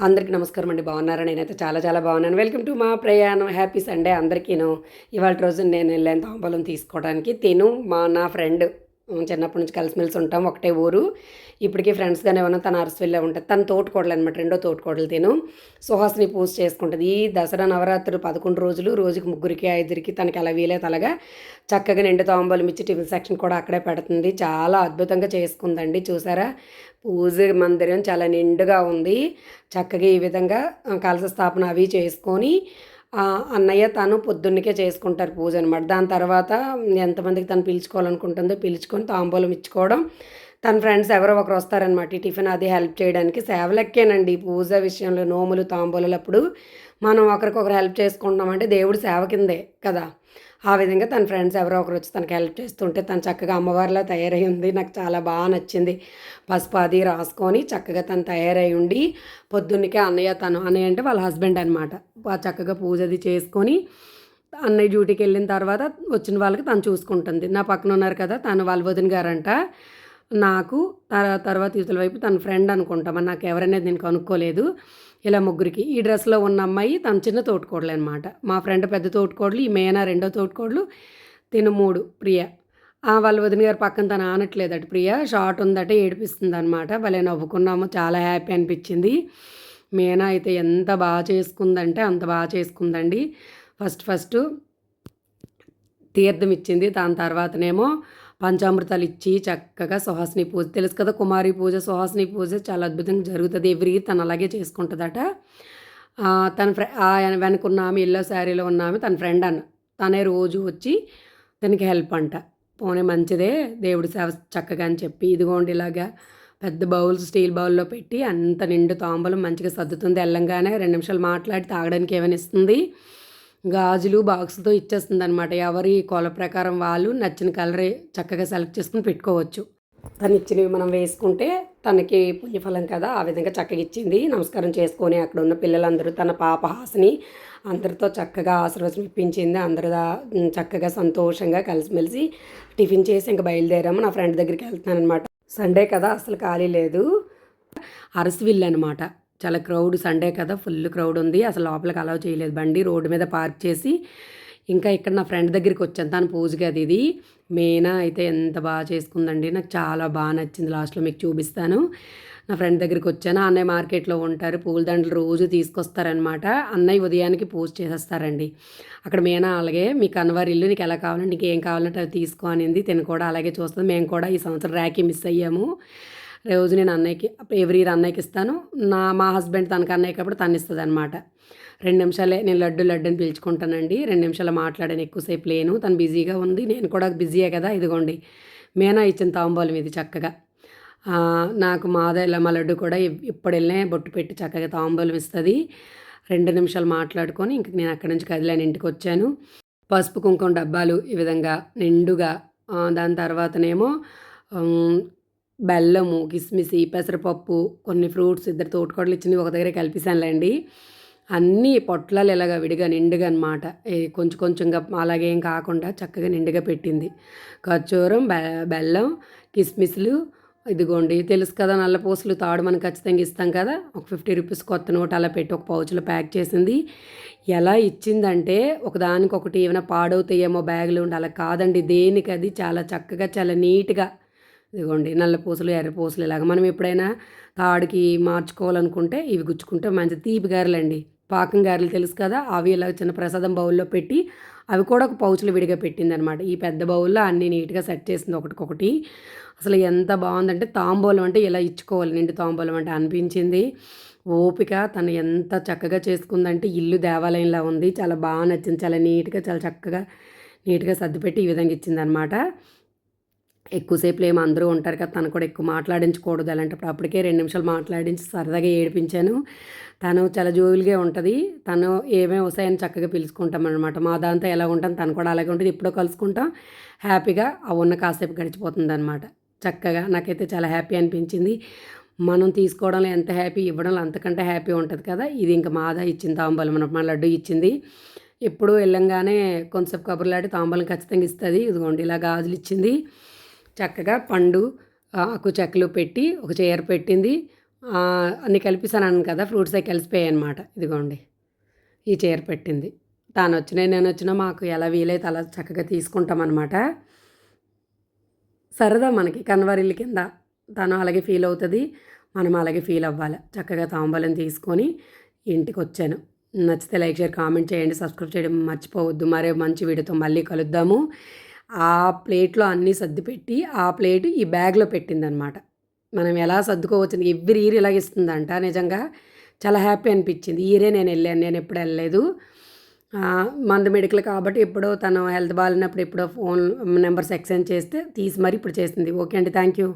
అందరికీ నమస్కారం అండి. బాగున్నారా? నేనైతే చాలా చాలా బాగున్నాను. వెల్కమ్ టు మా ప్రయాణం. హ్యాపీ సండే అందరికీను. ఇవాళ రోజు నేను వెళ్ళాను తాంబూలం తీసుకోవడానికి. తిను మా నా ఫ్రెండ్. చిన్నప్పటి నుంచి కలిసిమెలిసి ఉంటాం ఒకటే ఊరు. ఇప్పటికీ ఫ్రెండ్స్గానే ఉన్నా. తన వెళ్ళే ఉంటుంది. తన తోటకోడలు అనమాట రెండో తోటకోడలు తిను. సుహాసిని పూజ చేసుకుంటుంది. ఈ దసరా నవరాత్రులు పదకొండు రోజులు రోజుకి ముగ్గురికి ఐదురికి తనకి అలా వీలే తలగా. చక్కగా నిండు తాంబూలం ఇచ్చి టిఫిన్ సెక్షన్ కూడా అక్కడే పెడుతుంది. చాలా అద్భుతంగా చేసుకుందండి. చూసారా? పూజ మందిరం చాలా నిండుగా ఉంది. చక్కగా ఈ విధంగా కలశ స్థాపన అవి చేసుకొని అన్నయ్య తను పొద్దున్నకే చేసుకుంటారు పూజ అనమాట దాని తర్వాత ఎంతమందికి తను పిలుచుకోవాలనుకుంటుందో పిలుచుకొని తాంబూలం ఇచ్చుకోవడం. తన ఫ్రెండ్స్ ఎవరో ఒకరు వస్తారనమాట ఈ టిఫిన్ అది హెల్ప్ చేయడానికి సేవలెక్కేనండి పూజ విషయంలో నోములు తాంబూలప్పుడు మనం ఒకరికొకరు హెల్ప్ చేసుకుంటున్నామంటే దేవుడి సేవ కిందే కదా. ఆ విధంగా తన ఫ్రెండ్స్ ఎవరో ఒకరు వచ్చి తనకి హెల్ప్ చేస్తుంటే తను చక్కగా అమ్మవారిలా తయారై ఉంది. నాకు చాలా బాగా నచ్చింది. పసుపు అది రాసుకొని చక్కగా తను తయారై ఉండి పొద్దున్నకే అన్నయ్య తను అన్నయ్య అంటే వాళ్ళ హస్బెండ్ అనమాట చక్కగా పూజ అది చేసుకొని అన్నయ్య డ్యూటీకి వెళ్ళిన తర్వాత వచ్చిన వాళ్ళకి తను చూసుకుంటుంది. నా పక్కన ఉన్నారు కదా తను వాళ్ళ వదిన గారంట. నాకు తర్వాత ఇతల వైపు తన ఫ్రెండ్ అనుకుంటామని నాకు ఎవరైనా దీనికి కనుక్కోలేదు. ఇలా ముగ్గురికి. ఈ డ్రెస్లో ఉన్న అమ్మాయి తన చిన్న తోటికోడలు అనమాట మా ఫ్రెండ్ పెద్ద తోటికోడలు ఈ మేనా రెండో తోటికోడలు తిను మూడు ప్రియ. వాళ్ళ వదిన గారు పక్కన తను ఆనట్లేదట ప్రియ. షార్ట్ ఉందట ఏడిపిస్తుంది అనమాట భలే నవ్వుకున్నాము చాలా హ్యాపీ అనిపించింది. మీనా అయితే ఎంత బాగా చేసుకుందంటే అంత బాగా చేసుకుందండి. ఫస్ట్ ఫస్ట్ తీర్థం ఇచ్చింది. దాని తర్వాతనేమో పంచామృతాలు ఇచ్చి చక్కగా సుహాసిని పూజ. తెలుసు కదా కుమారి పూజ సుహాసిని పూజ చాలా అద్భుతంగా జరుగుతుంది. ఎవ్రీ తను అలాగే చేసుకుంటుందట. తన ఫ్రె వెనకున్న ఆమె ఎల్లో శారీలో ఉన్న ఆమె తన ఫ్రెండ్ అన్న. తనే రోజు వచ్చి తనకి హెల్ప్ అంట. పోనీ మంచిదే దేవుడి సేవ చక్కగా అని చెప్పి ఇదిగోండి ఇలాగా పెద్ద బౌల్స్ స్టీల్ బౌల్లో పెట్టి అంత నిండు తాంబలం మంచిగా సర్దుతుంది. వెళ్ళంగానే రెండు నిమిషాలు మాట్లాడి తాగడానికి ఏమైనా ఇస్తుంది? గాజులు బాక్స్తో ఇచ్చేస్తుంది అనమాట ఎవరి కొల ప్రకారం వాళ్ళు నచ్చిన కలర్ చక్కగా సెలెక్ట్ చేసుకుని పెట్టుకోవచ్చు. తను ఇచ్చినవి మనం వేసుకుంటే తనకి పుణ్యఫలం కదా. ఆ విధంగా చక్కగా ఇచ్చింది. నమస్కారం చేసుకొని అక్కడ ఉన్న పిల్లలందరూ తన పాప హాసని అందరితో చక్కగా ఆశీర్వచనం ఇప్పించింది. అందరూ చక్కగా సంతోషంగా కలిసిమెలిసి టిఫిన్ చేసి ఇంకా బయలుదేరాము. నా ఫ్రెండ్ దగ్గరికి వెళ్తున్నాను అనమాట సండే కదా అసలు ఖాళీ లేదు. అరసవిల్లు అనమాట చాలా క్రౌడ్ సండే కదా ఫుల్ క్రౌడ్ ఉంది. అసలు లోపలికి అలౌ చేయలేదు. బండి రోడ్డు మీద పార్క్ చేసి ఇంకా ఇక్కడ నా ఫ్రెండ్ దగ్గరికి వచ్చాను. తను పూజకి అది ఇది. మేనా అయితే ఎంత బాగా చేసుకుందండి. నాకు చాలా బాగా నచ్చింది. లాస్ట్లో మీకు చూపిస్తాను. నా ఫ్రెండ్ దగ్గరికి వచ్చాను. అన్నయ్య మార్కెట్లో ఉంటారు. పూలదండలు రోజు తీసుకొస్తారనమాట. అన్నయ్య ఉదయానికి పూజ చేసేస్తారండి. అక్కడ మేనా అలాగే మీకు అన్నవారి ఇల్లు నీకు ఎలా కావాలంటే నీకు ఏం కావాలంటే అది తీసుకో అనింది. తిను కూడా అలాగే చూస్తుంది. మేము కూడా ఈ సంవత్సరం ర్యాకీ మిస్ అయ్యాము. రోజు నేను అన్నయ్యకి ఎవ్రీ ఇయర్ అన్నయ్యకి ఇస్తాను. నా మా హస్బెండ్ తనకు అన్నయ్య కాబట్టి తను ఇస్తుంది అనమాట రెండు నిమిషాలే నేను లడ్డు లడ్డు అని పిలుచుకుంటానండి. రెండు నిమిషాలు మాట్లాడాను ఎక్కువసేపు లేను. తను బిజీగా ఉంది. నేను కూడా బిజీయే కదా ఇదిగోండి. మేనా ఇచ్చిన తాంబూలం ఇది చక్కగా. నాకు మాద మా లడ్డు కూడా ఇప్పుడు బొట్టు పెట్టి చక్కగా తాంబూలం ఇస్తుంది. రెండు నిమిషాలు మాట్లాడుకొని ఇంక నేను అక్కడి నుంచి కదిలాను ఇంటికి వచ్చాను. పసుపు కుంకుమ డబ్బాలు ఈ విధంగా నిండుగా దాని తర్వాతనేమో బెల్లము కిస్మిసి పెసరపప్పు కొన్ని ఫ్రూట్స్ ఇద్దరు తోటకోడలు ఇచ్చినవి ఒక దగ్గర కలిపిసానులేండి అన్నీ పొట్లాలు ఇలాగ విడిగా నిండుగా అనమాట కొంచెం కొంచెంగా అలాగే ఏం కాకుండా చక్కగా నిండుగా పెట్టింది. ఖర్చూరం బె బెల్లం కిస్మిస్లు ఇదిగోండి తెలుసు కదా నల్ల పూసలు తాడు మనం ఖచ్చితంగా ఇస్తాం కదా. ఒక ఫిఫ్టీ రూపీస్ కొత్త నోట్ అలా పెట్టి ఒక పౌచ్లో ప్యాక్ చేసింది. ఎలా ఇచ్చిందంటే ఒకదానికొకటి ఏమైనా పాడవుతాయేమో బ్యాగులు ఉండి అలా కాదండి. దేనికి అది చాలా చక్కగా చాలా నీట్గా ఇదిగోండి నల్ల పూసలు ఎర్ర పూసలు ఇలాగ. మనం ఎప్పుడైనా తాడికి మార్చుకోవాలనుకుంటే ఇవి గుచ్చుకుంటే మంచి తీపి గారెలండి. పాకం గారెలు తెలుసు కదా అవి ఇలా చిన్న ప్రసాదం బౌల్లో పెట్టి అవి కూడా ఒక పౌచులు విడిగా పెట్టింది అనమాట ఈ పెద్ద బౌల్లో అన్ని నీట్గా సెట్ చేసింది ఒకటికొకటి. అసలు ఎంత బాగుందంటే తాంబూలం అంటే ఇలా ఇచ్చుకోవాలి. నిండు తాంబూలం అంటే అనిపించింది. ఓపిక తను ఎంత చక్కగా చేసుకుందంటే ఇల్లు దేవాలయంలా ఉంది. చాలా బాగా నచ్చింది. చాలా నీట్గా చాలా చక్కగా నీట్గా సర్దిపెట్టి ఈ విధంగా ఇచ్చిందనమాట. ఎక్కువసేపు ఏమో అందరూ ఉంటారు కదా తను కూడా ఎక్కువ మాట్లాడించకూడదు. అలాంటప్పుడు అప్పటికే రెండు నిమిషాలు మాట్లాడించి సరదాగా ఏడిపించాను. తను చాలా జోవిల్గా ఉంటుంది. తను ఏమేమి వస్తాయని చక్కగా పిలుచుకుంటాం అనమాట మా దాంతో ఎలా ఉంటాం తను కూడా అలాగే ఉంటుంది. ఎప్పుడో కలుసుకుంటాం. హ్యాపీగా ఆ ఉన్న కాసేపు గడిచిపోతుంది అనమాట చక్కగా నాకైతే చాలా హ్యాపీ అనిపించింది. మనం తీసుకోవడంలో ఎంత హ్యాపీ ఇవ్వడంలో అంతకంటే హ్యాపీ ఉంటుంది కదా. ఇది ఇంకా మాదా ఇచ్చింది తాంబూలం మన మా లడ్డు ఇచ్చింది. ఎప్పుడు వెళ్ళంగానే కొంతసేపు కబుర్లాడి తాంబూలం ఖచ్చితంగా ఇస్తుంది. ఇదిగోండి ఇలా గాజులు ఇచ్చింది. చక్కగా పండు ఆకు చెక్కలు పెట్టి ఒక చీర పెట్టింది. అన్ని అన్నీ కలిపిస్తాను కదా ఫ్రూట్స్ అవి కలిసిపోయాయి అనమాట ఇదిగోండి ఈ చీర పెట్టింది. తాను వచ్చినా నేను వచ్చినా మాకు ఎలా వీలైతే అలా చక్కగా తీసుకుంటామన్నమాట సరదా మనకి కన్వరిల్లి కింద తను అలాగే ఫీల్ అవుతుంది మనం అలాగే ఫీల్ అవ్వాలి. చక్కగా తాంబూలం తీసుకొని ఇంటికి వచ్చాను. నచ్చితే లైక్ షేర్ కామెంట్ చేయండి సబ్స్క్రైబ్ చేయడం మర్చిపోవద్దు. మరే మంచి వీడియోతో మళ్ళీ కలుద్దాము. ఆ ప్లేట్లో అన్నీ సర్దిపెట్టి ఆ ప్లేట్ ఈ బ్యాగ్లో పెట్టిందనమాట. మనం ఎలా సర్దుకోవచ్చు ఎవ్రీ ఇయర్ ఇలాగ ఇస్తుందంట. నిజంగా చాలా హ్యాపీ అనిపించింది. ఈరే ఇయరే నేను వెళ్ళాను. నేను ఎప్పుడు వెళ్ళలేదు. మంద మెడికల్ కాబట్టి ఎప్పుడో తను హెల్త్ బాగాలేనప్పుడు ఎప్పుడో ఫోన్ నెంబర్స్ ఎక్స్చేంజ్ చేస్తే తీసి మరి ఇప్పుడు చేసింది. ఓకే అండి. Thank you